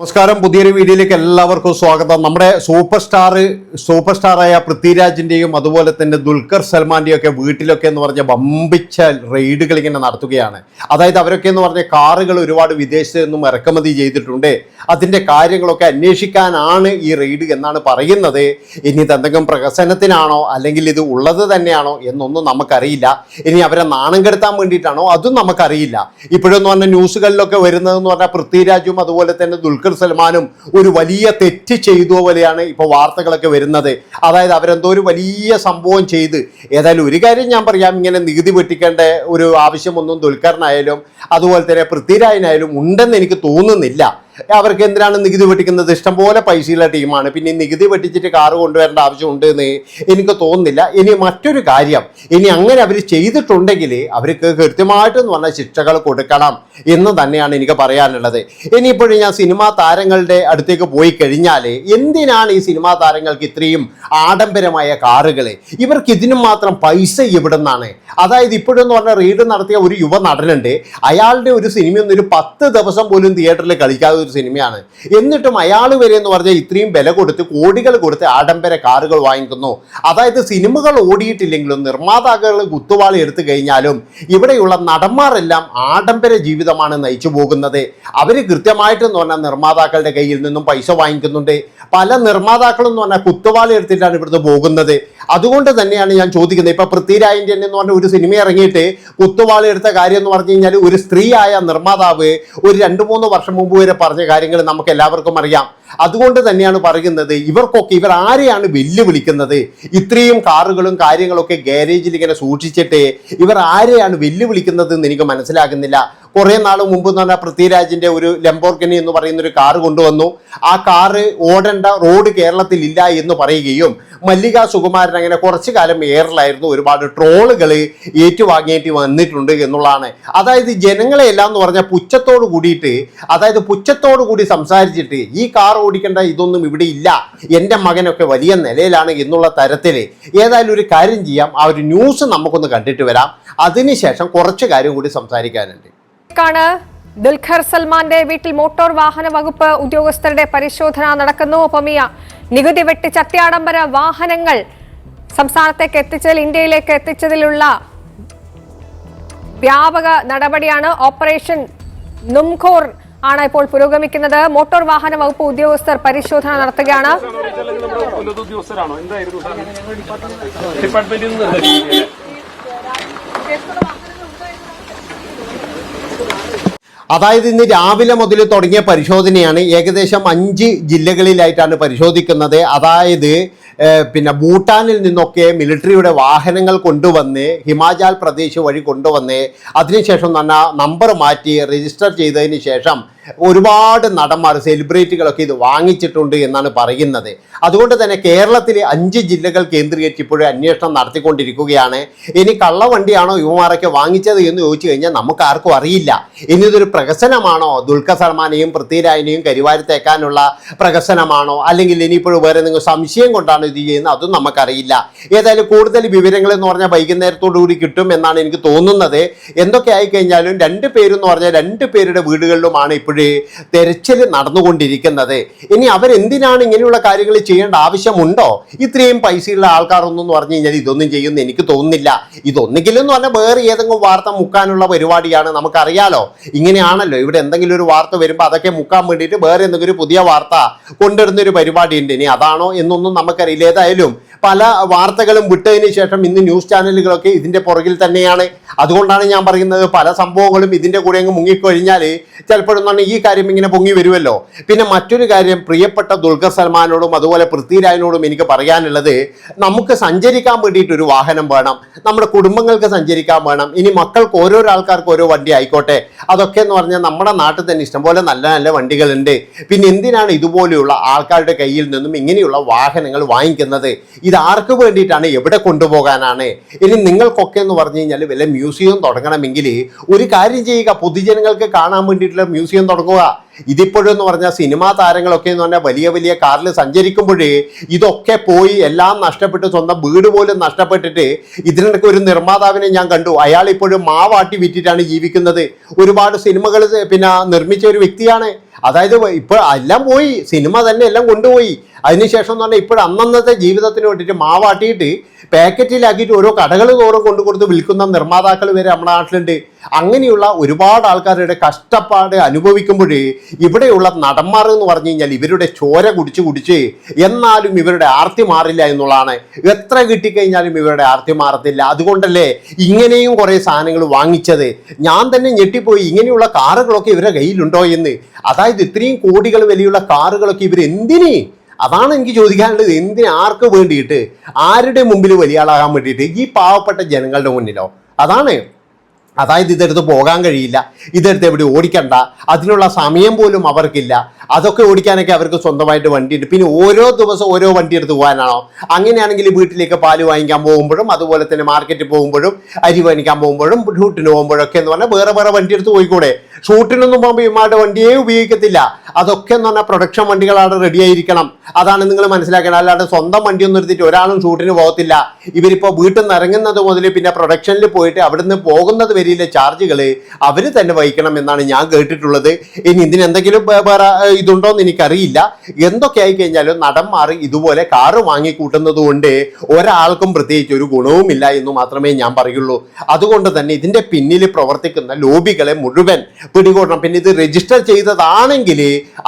നമസ്കാരം. പുതിയൊരു വീഡിയോയിലേക്ക് എല്ലാവർക്കും സ്വാഗതം. നമ്മുടെ സൂപ്പർ സ്റ്റാർ സൂപ്പർ സ്റ്റാറായ പൃഥ്വിരാജിന്റെയും അതുപോലെ തന്നെ ദുൽഖർ സൽമാന്റെയും ഒക്കെ വീട്ടിലൊക്കെ എന്ന് പറഞ്ഞ വമ്പിച്ച റെയ്ഡുകൾ ഇങ്ങനെ നടത്തുകയാണ്. അതായത് അവരൊക്കെ എന്ന് പറഞ്ഞ കാറുകൾ ഒരുപാട് വിദേശത്ത് നിന്നും ഇറക്കുമതി ചെയ്തിട്ടുണ്ട്. അതിന്റെ കാര്യങ്ങളൊക്കെ അന്വേഷിക്കാനാണ് ഈ റെയ്ഡ് എന്നാണ് പറയുന്നത്. ഇനി ഇത് എന്തെങ്കിലും പ്രഹസനത്തിനാണോ അല്ലെങ്കിൽ ഇത് ഉള്ളത് തന്നെയാണോ എന്നൊന്നും നമുക്കറിയില്ല. ഇനി അവരെ നാണം കെടുത്താൻ വേണ്ടിയിട്ടാണോ അതും നമുക്കറിയില്ല. ഇപ്പോഴെന്ന് പറഞ്ഞ ന്യൂസുകളിലൊക്കെ വരുന്നതെന്ന് പറഞ്ഞാൽ പൃഥ്വിരാജും അതുപോലെ തന്നെ ദുൽഖർ സൽമാനും ഒരു വലിയ തെറ്റ് ചെയ്തു പോലെയാണ് ഇപ്പോൾ വാർത്തകളൊക്കെ വരുന്നത്. അതായത് അവരെന്തോ ഒരു വലിയ സംഭവം ചെയ്ത്. ഏതായാലും ഒരു കാര്യം ഞാൻ പറയാം ഇങ്ങനെ നികുതി വെട്ടിക്കേണ്ട ഒരു ആവശ്യമൊന്നും ദുൽഖറിനായാലും അതുപോലെ തന്നെ പൃഥ്വിരാജിനായാലും ഉണ്ടെന്ന് എനിക്ക് തോന്നുന്നില്ല. അവർക്ക് എന്തിനാണ് നികുതി വെട്ടിക്കുന്നത്? ഇഷ്ടംപോലെ പൈസയുള്ള ടീമാണ്. പിന്നെ നികുതി വെട്ടിച്ചിട്ട് കാറ് കൊണ്ടുവരേണ്ട ആവശ്യമുണ്ട് എന്ന് എനിക്ക് തോന്നുന്നില്ല. ഇനി മറ്റൊരു കാര്യം. ഇനി അങ്ങനെ അവർ ചെയ്തിട്ടുണ്ടെങ്കിൽ അവർക്ക് കൃത്യമായിട്ട് എന്ന് പറഞ്ഞ ശിക്ഷകൾ കൊടുക്കണം എന്ന് തന്നെയാണ് എനിക്ക് പറയാനുള്ളത്. ഇനിയിപ്പോഴും ഞാൻ സിനിമാ താരങ്ങളുടെ അടുത്തേക്ക് പോയി കഴിഞ്ഞാൽ എന്തിനാണ് ഈ സിനിമാ താരങ്ങൾക്ക് ഇത്രയും ആഡംബരമായ കാറുകൾ ഇവർക്ക് ഇതിനും മാത്രം പൈസ എവിടുന്നാണ്? അതായത് ഇപ്പോഴെന്ന് പറഞ്ഞ റീഡ് നടത്തിയ ഒരു യുവ നടനുണ്ട്. അയാളുടെ ഒരു സിനിമയൊന്നും ഒരു പത്ത് ദിവസം പോലും തിയേറ്ററിൽ കളിക്കാത്ത ഒരു സിനിമയാണ്. എന്നിട്ടും അയാൾ വരെ എന്ന് പറഞ്ഞാൽ ഇത്രയും വില കൊടുത്ത് കോടികൾ കൊടുത്ത് ആഡംബര കാറുകൾ വാങ്ങിക്കുന്നു. അതായത് സിനിമകൾ ഓടിയിട്ടില്ലെങ്കിലും നിർമ്മാതാക്കൾ കുത്തുവാളി എടുത്തു കഴിഞ്ഞാലും ഇവിടെയുള്ള നടന്മാരെല്ലാം ആഡംബര ജീവിതമാണ് നയിച്ചു പോകുന്നത്. അവർ കൃത്യമായിട്ടെന്ന് പറഞ്ഞാൽ നിർമ്മാതാക്കളുടെ കയ്യിൽ നിന്നും പൈസ വാങ്ങിക്കുന്നുണ്ട്. പല നിർമ്മാതാക്കളും എന്ന് പറഞ്ഞാൽ കുത്തുവാളി എടുത്തിട്ടാണ് ഇവിടുന്ന് പോകുന്നത്. അതുകൊണ്ട് തന്നെയാണ് ഞാൻ ചോദിക്കുന്നത്. ഇപ്പൊ പൃഥ്വിരാജിന്റെ എന്ന് പറഞ്ഞ ഒരു സിനിമ ഇറങ്ങിയിട്ട് കുത്തുവാൾ എടുത്ത കാര്യം എന്ന് പറഞ്ഞു കഴിഞ്ഞാൽ ഒരു സ്ത്രീയായ നിർമ്മാതാവ് ഒരു രണ്ട് മൂന്ന് വർഷം മുമ്പ് വരെ പറഞ്ഞ കാര്യങ്ങൾ നമുക്ക് എല്ലാവർക്കും അറിയാം. അതുകൊണ്ട് തന്നെയാണ് പറയുന്നത് ഇവർക്കൊക്കെ ഇവർ ആരെയാണ് വെല്ലുവിളിക്കുന്നത്? ഇത്രയും കാറുകളും കാര്യങ്ങളൊക്കെ ഗാരേജിൽ ഇങ്ങനെ സൂക്ഷിച്ചിട്ട് ഇവർ ആരെയാണ് വെല്ലുവിളിക്കുന്നത് എന്ന് എനിക്ക് മനസ്സിലാകുന്നില്ല. കുറെ നാൾ മുമ്പ് എന്ന് പറഞ്ഞാൽ പൃഥ്വിരാജിന്റെ ഒരു ലംബോർഗിനി എന്ന് പറയുന്ന ഒരു കാറ് കൊണ്ടുവന്നു. ആ കാറ് ഓടേണ്ട റോഡ് കേരളത്തിൽ ഇല്ല എന്ന് പറയുകയും മല്ലിക സുകുമാരൻ അങ്ങനെ കുറച്ചു കാലം എയറിലായിരുന്നു ഒരുപാട് ട്രോളുകൾ ഏറ്റുവാങ്ങേണ്ടി വന്നിട്ടുണ്ട് എന്നുള്ളതാണ്. അതായത് ജനങ്ങളെ എല്ലാം എന്ന് പറഞ്ഞാൽ പുച്ഛത്തോട് കൂടിയിട്ട് അതായത് പുച്ഛത്തോട് കൂടി സംസാരിച്ചിട്ട് ഈ കാർ ഓടിക്കേണ്ട ഇതൊന്നും ഇവിടെ ഇല്ല. എന്റെ മകനൊക്കെ വലിയ നിലയിലാണ് എന്നുള്ള തരത്തിൽ ഏതായാലും ഒരു കാര്യം ചെയ്യാം. ആ ഒരു ന്യൂസ് നമുക്കൊന്ന് കണ്ടിട്ട് വരാം. അതിനുശേഷം കുറച്ച് കാര്യം കൂടി സംസാരിക്കാനുണ്ട്. ാണ് ദുൽഖർ സൽമാന്റെ വീട്ടിൽ മോട്ടോർ വാഹന വകുപ്പ് ഉദ്യോഗസ്ഥരുടെ പരിശോധന നടക്കുന്നു. ഒപ്പമിയ നികുതി വെട്ടിച്ച് അത്യാഡംബര വാഹനങ്ങൾ സംസ്ഥാനത്തേക്ക് എത്തിച്ചതിൽ ഇന്ത്യയിലേക്ക് എത്തിച്ചതിലുള്ള വ്യാപക നടപടിയാണ് ഓപ്പറേഷൻ നുംഖോർ ആണ് ഇപ്പോൾ പുരോഗമിക്കുന്നത്. മോട്ടോർ വാഹന വകുപ്പ് ഉദ്യോഗസ്ഥർ പരിശോധന നടത്തുകയാണ്. ഡിപ്പാർട്ട്മെന്റിൽ അതായത് ഇന്ന് രാവിലെ മുതൽ തുടങ്ങിയ പരിശോധനയാണ് ഏകദേശം അഞ്ച് ജില്ലകളിലായിട്ടാണ് പരിശോധിക്കുന്നത്. അതായത് പിന്നെ ഭൂട്ടാനിൽ നിന്നൊക്കെ മിലിറ്ററിയുടെ വാഹനങ്ങൾ കൊണ്ടുവന്ന് ഹിമാചൽ പ്രദേശ് വഴി കൊണ്ടുവന്ന് അതിനുശേഷം തന്നെ നമ്പർ മാറ്റി രജിസ്റ്റർ ചെയ്തതിന് ശേഷം ഒരുപാട് നടന്മാർ സെലിബ്രിറ്റികളൊക്കെ ഇത് വാങ്ങിച്ചിട്ടുണ്ട് എന്നാണ് പറയുന്നത്. അതുകൊണ്ട് തന്നെ കേരളത്തിലെ അഞ്ച് ജില്ലകൾ കേന്ദ്രീകരിച്ച് ഇപ്പോഴും അന്വേഷണം നടത്തിക്കൊണ്ടിരിക്കുകയാണ്. ഇനി കള്ളവണ്ടിയാണോ യുവമാരൊക്കെ വാങ്ങിച്ചത് എന്ന് ചോദിച്ചു കഴിഞ്ഞാൽ നമുക്ക് ആർക്കും അറിയില്ല. ഇനി ഇതൊരു പ്രഹസനമാണോ? ദുൽഖർ സൽമാനെയും പൃഥ്വിരാജിനെയും കരിവാരിത്തേക്കാനുള്ള പ്രഹസനമാണോ? അല്ലെങ്കിൽ ഇനിയിപ്പോഴും വേറെ നിങ്ങൾ സംശയം കൊണ്ടാണ് ഇത് ചെയ്യുന്നത്? അതും നമുക്കറിയില്ല. ഏതായാലും കൂടുതൽ വിവരങ്ങൾ എന്ന് പറഞ്ഞാൽ വൈകുന്നേരത്തോടു കൂടി കിട്ടും എന്നാണ് എനിക്ക് തോന്നുന്നത്. എന്തൊക്കെ ആയിക്കഴിഞ്ഞാലും രണ്ട് പേരെന്ന് പറഞ്ഞാൽ രണ്ട് പേരുടെ വീടുകളിലുമാണ് ഇപ്പോഴേ തെരച്ചിൽ നടന്നുകൊണ്ടിരിക്കുന്നത്. ഇനി അവരെന്തിനാണ് ഇങ്ങനെയുള്ള കാര്യങ്ങൾ ചെയ്യേണ്ട ആവശ്യമുണ്ടോ? ഇത്രയും പൈസയുള്ള ആൾക്കാരൊന്നും എന്ന് പറഞ്ഞു കഴിഞ്ഞാൽ ഇതൊന്നും ചെയ്യുമെന്ന് എനിക്ക് തോന്നുന്നില്ല. ഇതൊന്നെങ്കിലും എന്ന് പറഞ്ഞാൽ വേറെ ഏതെങ്കിലും വാർത്ത മുക്കാനുള്ള പരിപാടിയാണ് നമുക്കറിയാലോ. ഇങ്ങനെയാണല്ലോ. ഇവിടെ എന്തെങ്കിലും ഒരു വാർത്ത വരുമ്പോൾ അതൊക്കെ മുക്കാൻ വേണ്ടിയിട്ട് വേറെ എന്തെങ്കിലും പുതിയ വാർത്ത കൊണ്ടുവരുന്ന ഒരു പരിപാടിയുണ്ട്. ഇനി അതാണോ എന്നൊന്നും നമുക്കറിയില്ല. ഏതായാലും പല വാർത്തകളും വിട്ടതിന് ശേഷം ഇന്ന് ന്യൂസ് ചാനലുകളൊക്കെ ഇതിന്റെ പുറകിൽ തന്നെയാണ്. അതുകൊണ്ടാണ് ഞാൻ പറയുന്നത് പല സംഭവങ്ങളും ഇതിന്റെ കൂടെ അങ്ങ് മുങ്ങിക്കഴിഞ്ഞാൽ ചിലപ്പോഴൊന്നും പറഞ്ഞാൽ ഈ കാര്യം ഇങ്ങനെ പൊങ്ങി വരുമല്ലോ പിന്നെ മറ്റൊരു കാര്യം പ്രിയപ്പെട്ട ദുൽഖർ സൽമാനോടും അതുപോലെ പൃഥ്വിരാജിനോടും എനിക്ക് പറയാനുള്ളത് നമുക്ക് സഞ്ചരിക്കാൻ വേണ്ടിയിട്ടൊരു വാഹനം വേണം. നമ്മുടെ കുടുംബങ്ങൾക്ക് സഞ്ചരിക്കാൻ വേണം. ഇനി മക്കൾക്ക് ഓരോരോ ആൾക്കാർക്ക് ഓരോ വണ്ടി ആയിക്കോട്ടെ. അതൊക്കെ എന്ന് പറഞ്ഞാൽ നമ്മുടെ നാട്ടിൽ തന്നെ ഇഷ്ടംപോലെ നല്ല നല്ല വണ്ടികളുണ്ട്. പിന്നെ എന്തിനാണ് ഇതുപോലെയുള്ള ആൾക്കാരുടെ കയ്യിൽ നിന്നും ഇങ്ങനെയുള്ള വാഹനങ്ങൾ വാങ്ങിക്കുന്നത്? ഇത് ആർക്ക് വേണ്ടിയിട്ടാണ്? എവിടെ കൊണ്ടുപോകാനാണ്? ഇനി നിങ്ങൾക്കൊക്കെ എന്ന് പറഞ്ഞു കഴിഞ്ഞാൽ വല്ല മ്യൂസിയം തുടങ്ങണമെങ്കിൽ ഒരു കാര്യം ചെയ്യുക. പൊതുജനങ്ങൾക്ക് കാണാൻ വേണ്ടിയിട്ടുള്ള മ്യൂസിയം തുടങ്ങുക. ഇതിപ്പോഴും എന്ന് പറഞ്ഞാൽ സിനിമാ താരങ്ങളൊക്കെ എന്ന് പറഞ്ഞാൽ വലിയ വലിയ കാറിൽ സഞ്ചരിക്കുമ്പോഴേ ഇതൊക്കെ പോയി എല്ലാം നഷ്ടപ്പെട്ട് സ്വന്തം വീട് പോലും നഷ്ടപ്പെട്ടിട്ട് ഇതിനിടയ്ക്ക് ഒരു നിർമ്മാതാവിനെ ഞാൻ കണ്ടു. അയാൾ ഇപ്പോഴും മാവാട്ടി വിറ്റിട്ടാണ് ജീവിക്കുന്നത്. ഒരുപാട് സിനിമകൾ പിന്നെ നിർമ്മിച്ച ഒരു വ്യക്തിയാണ്. അതായത് ഇപ്പൊ എല്ലാം പോയി സിനിമ തന്നെ എല്ലാം കൊണ്ടുപോയി. അതിനുശേഷം എന്ന് പറഞ്ഞാൽ ഇപ്പോൾ അന്നന്നത്തെ ജീവിതത്തിന് വേണ്ടിയിട്ട് മാവാട്ടിയിട്ട് പാക്കറ്റിലാക്കിയിട്ട് ഓരോ കടകൾ തോറും കൊണ്ടു കൊടുത്ത് വിൽക്കുന്ന നിർമ്മാതാക്കൾ വരെ നമ്മുടെ നാട്ടിലുണ്ട്. അങ്ങനെയുള്ള ഒരുപാട് ആൾക്കാരുടെ കഷ്ടപ്പാട് അനുഭവിക്കുമ്പോഴേ ഇവിടെയുള്ള നടന്മാർ എന്ന് പറഞ്ഞു കഴിഞ്ഞാൽ ഇവരുടെ ചോര കുടിച്ച് കുടിച്ച് എന്നാലും ഇവരുടെ ആർത്തി മാറില്ല എന്നുള്ളതാണ്. എത്ര കിട്ടിക്കഴിഞ്ഞാലും ഇവരുടെ ആർത്തി മാറത്തില്ല. അതുകൊണ്ടല്ലേ ഇങ്ങനെയും കുറേ സാധനങ്ങൾ വാങ്ങിച്ചത്. ഞാൻ തന്നെ ഞെട്ടിപ്പോയി. ഇങ്ങനെയുള്ള കാറുകളൊക്കെ ഇവരുടെ കയ്യിലുണ്ടോ എന്ന്. അതായത് ഇത്രയും കോടികൾ വിലയുള്ള കാറുകളൊക്കെ ഇവർ എന്തിന്? അതാണ് എനിക്ക് ചോദിക്കാനുള്ളത്. എന്തിന് ആർക്ക് വേണ്ടിയിട്ട്? ആരുടെ മുമ്പിൽ വലിയ ആളാകാൻ വേണ്ടിയിട്ട്? ഈ പാവപ്പെട്ട ജനങ്ങളുടെ മുന്നിലോ. അതാണ്. അതായത് ഇതെടുത്ത് പോകാൻ കഴിയില്ല ഇതെടുത്ത് എവിടെ ഓടിക്കണ്ട അതിനുള്ള സമയം പോലും അവർക്കില്ല. അതൊക്കെ ഓടിക്കാനൊക്കെ അവർക്ക് സ്വന്തമായിട്ട് വണ്ടിയുണ്ട്. പിന്നെ ഓരോ ദിവസം ഓരോ വണ്ടി എടുത്ത് പോകാനാണോ? അങ്ങനെയാണെങ്കിൽ വീട്ടിലേക്ക് പാൽ വാങ്ങിക്കാൻ പോകുമ്പോഴും അതുപോലെ തന്നെ മാർക്കറ്റിൽ പോകുമ്പോഴും അരി വാങ്ങിക്കാൻ പോകുമ്പോഴും ഷൂട്ടിന് പോകുമ്പോഴൊക്കെ എന്ന് പറഞ്ഞാൽ വേറെ വേറെ വണ്ടി എടുത്ത് പോയിക്കൂടെ? ഷൂട്ടിനൊന്നും പോകുമ്പോൾ ഇമാരുടെ വണ്ടിയേ ഉപയോഗിക്കത്തില്ല. അതൊക്കെ എന്ന് പറഞ്ഞാൽ പ്രൊഡക്ഷൻ വണ്ടികളാണ് റെഡി ആയിരിക്കണം. അതാണ് നിങ്ങൾ മനസ്സിലാക്കണം അല്ലാണ്ട് സ്വന്തം വണ്ടി ഒന്നും എടുത്തിട്ട് ഒരാളും ഷൂട്ടിന് പോകത്തില്ല. ഇവരിപ്പോൾ വീട്ടിൽ നിന്ന് ഇറങ്ങുന്നത് മുതൽ പിന്നെ പ്രൊഡക്ഷനിൽ പോയിട്ട് അവിടുന്ന് പോകുന്നത് വരെയിലെ ചാർജുകൾ അവർ തന്നെ വഹിക്കണം എന്നാണ് ഞാൻ കേട്ടിട്ടുള്ളത്. ഇനി ഇതിന് എന്തെങ്കിലും വേറെ ഇതുണ്ടോ എന്ന് എനിക്കറിയില്ല. എന്തൊക്കെ ആയി കഴിഞ്ഞാലും നടന്മാർ ഇതുപോലെ കാറ് വാങ്ങിക്കൂട്ടുന്നത് കൊണ്ട് ഒരാൾക്കും പ്രത്യേകിച്ച് ഒരു ഗുണവുമില്ല എന്ന് മാത്രമേ ഞാൻ പറയുള്ളൂ. അതുകൊണ്ട് തന്നെ ഇതിന്റെ പിന്നിൽ പ്രവർത്തിക്കുന്ന ലോബികളെ മുഴുവൻ പിടികൂടണം. പിന്നെ ഇത് രജിസ്റ്റർ ചെയ്തതാണെങ്കിൽ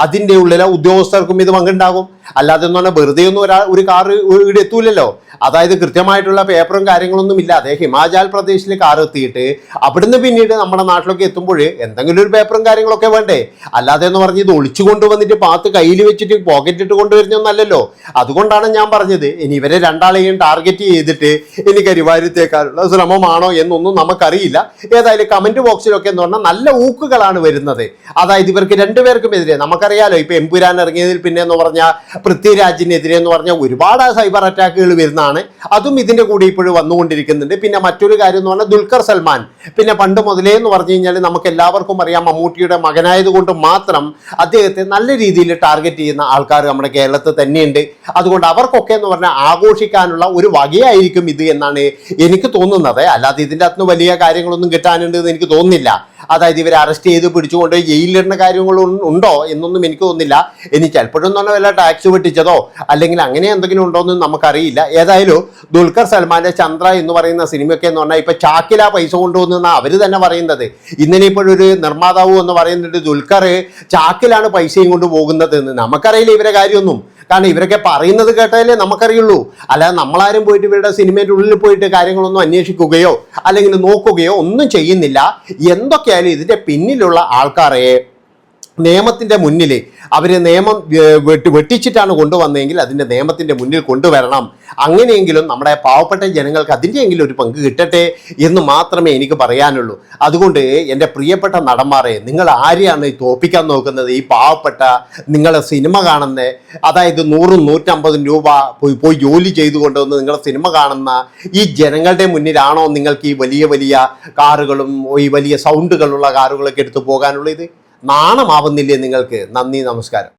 അതിന്റെ ഉള്ളിലെ ഉദ്യോഗസ്ഥർക്കും ഇത് പങ്കുണ്ടാകും. അല്ലാതെ എന്ന് പറഞ്ഞാൽ വെറുതെ ഒന്നും ഒരാൾ ഒരു കാർ ഇവിടെ എത്തൂലല്ലോ. അതായത് കൃത്യമായിട്ടുള്ള പേപ്പറും കാര്യങ്ങളൊന്നും ഇല്ലാതെ ഹിമാചൽ പ്രദേശിൽ കാർ എത്തിയിട്ട് അവിടുന്ന് പിന്നീട് നമ്മുടെ നാട്ടിലൊക്കെ എത്തുമ്പോൾ എന്തെങ്കിലും ഒരു പേപ്പറും കാര്യങ്ങളൊക്കെ വേണ്ടേ? അല്ലാതെ എന്ന് പറഞ്ഞ് ഇത് ഒളിച്ചു കൊണ്ടുവന്നിട്ട് പാത്ത് കയ്യിൽ വെച്ചിട്ട് പോക്കറ്റ് ഇട്ട് കൊണ്ടുവരുന്നൊന്നല്ലല്ലോ അതുകൊണ്ടാണ് ഞാൻ പറഞ്ഞത് ഇനി ഇവരെ രണ്ടാളെയും ടാർഗറ്റ് ചെയ്തിട്ട് ഇനി കരിവാരുത്തേക്കാനുള്ള ശ്രമമാണോ എന്നൊന്നും നമുക്കറിയില്ല. ഏതായാലും കമന്റ് ബോക്സിലൊക്കെ എന്ന് പറഞ്ഞാൽ നല്ല ഊക്കുകളാണ് വരുന്നത്. അതായത് ഇവർക്ക് രണ്ടുപേർക്കും എതിരെ. നമുക്കറിയാലോ ഇപ്പൊ എമ്പുരാൻ ഇറങ്ങിയതിൽ പിന്നെ എന്ന് പറഞ്ഞാൽ പൃഥ്വിരാജിനെതിരെ എന്ന് പറഞ്ഞാൽ ഒരുപാട് സൈബർ അറ്റാക്കുകൾ വരുന്നതാണ്. അതും ഇതിന്റെ കൂടെ ഇപ്പോഴും വന്നുകൊണ്ടിരിക്കുന്നുണ്ട്. പിന്നെ മറ്റൊരു കാര്യം എന്ന് പറഞ്ഞാൽ ദുൽഖർ സൽമാൻ. പിന്നെ പണ്ട് മുതലേ എന്ന് പറഞ്ഞു കഴിഞ്ഞാൽ നമുക്ക് എല്ലാവർക്കും അറിയാം മമ്മൂട്ടിയുടെ മകനായതുകൊണ്ട് മാത്രം അദ്ദേഹത്തെ നല്ല രീതിയിൽ ടാർഗറ്റ് ചെയ്യുന്ന ആൾക്കാർ നമ്മുടെ കേരളത്തിൽ തന്നെയുണ്ട്. അതുകൊണ്ട് അവർക്കൊക്കെ എന്ന് പറഞ്ഞാൽ ആഘോഷിക്കാനുള്ള ഒരു വകയായിരിക്കും ഇത് എന്നാണ് എനിക്ക് തോന്നുന്നത്. അല്ലാതെ ഇതിന്റെ അകത്ത് വലിയ കാര്യങ്ങളൊന്നും കിട്ടാനുണ്ട് എന്ന് എനിക്ക് തോന്നുന്നില്ല. അതായത് ഇവരെ അറസ്റ്റ് ചെയ്ത് പിടിച്ചുകൊണ്ട് ജയിലിലിടുന്ന കാര്യങ്ങൾ ഉണ്ടോ എന്നൊന്നും എനിക്ക് തോന്നുന്നില്ല. ഇനി ചിലപ്പോഴും തന്നെ വല്ല ടാക്സ് വെട്ടിച്ചതോ അല്ലെങ്കിൽ അങ്ങനെ എന്തെങ്കിലും ഉണ്ടോ എന്ന് നമുക്കറിയില്ല. ഏതായാലും ദുൽഖർ സൽമാന്റെ ചന്ദ്ര എന്ന് പറയുന്ന സിനിമയൊക്കെ എന്ന് പറഞ്ഞാൽ ഇപ്പൊ ചാക്കില പൈസ കൊണ്ടുവന്നാ അവർ തന്നെ പറയുന്നത്. ഇന്നലെ ഇപ്പോഴൊരു നിർമ്മാതാവ് എന്ന് പറയുന്നുണ്ട് ദുൽഖർ ചാക്കിലാണ് പൈസയും കൊണ്ട് പോകുന്നത് എന്ന്. നമുക്കറിയില്ല ഇവരെ കാര്യമൊന്നും. കാരണം ഇവരൊക്കെ പറയുന്നത് കേട്ടാലേ നമുക്കറിയുള്ളൂ. അല്ലാതെ നമ്മളാരും പോയിട്ട് ഇവരുടെ സിനിമയുടെ ഉള്ളിൽ പോയിട്ട് കാര്യങ്ങളൊന്നും അന്വേഷിക്കുകയോ അല്ലെങ്കിൽ നോക്കുകയോ ഒന്നും ചെയ്യുന്നില്ല. എന്തൊക്കെയായാലും ഇതിന്റെ പിന്നിലുള്ള ആൾക്കാരെ നിയമത്തിന്റെ മുന്നിൽ അവർ നിയമം വെട്ടി വെട്ടിച്ചിട്ടാണ് കൊണ്ടുവന്നതെങ്കിൽ അതിന്റെ നിയമത്തിന്റെ മുന്നിൽ കൊണ്ടുവരണം. അങ്ങനെയെങ്കിലും നമ്മുടെ പാവപ്പെട്ട ജനങ്ങൾക്ക് അതിന്റെയെങ്കിലും ഒരു പങ്ക് കിട്ടട്ടെ എന്ന് മാത്രമേ എനിക്ക് പറയാനുള്ളൂ. അതുകൊണ്ട് എന്റെ പ്രിയപ്പെട്ട നടന്മാരെ നിങ്ങൾ ആരെയാണ് തോപ്പിക്കാൻ നോക്കുന്നത്? ഈ പാവപ്പെട്ട നിങ്ങളെ സിനിമ കാണുന്ന അതായത് നൂറും നൂറ്റമ്പതും രൂപ പോയി പോയി ജോലി ചെയ്തുകൊണ്ട് വന്ന് നിങ്ങളെ സിനിമ കാണുന്ന ഈ ജനങ്ങളുടെ മുന്നിലാണോ നിങ്ങൾക്ക് ഈ വലിയ വലിയ കാറുകളും ഈ വലിയ സൗണ്ടുകളുള്ള കാറുകളൊക്കെ എടുത്തു പോകാനുള്ളത്? നാണമാവുന്നില്ലേ നിങ്ങൾക്ക്? നന്ദി നമസ്കാരം.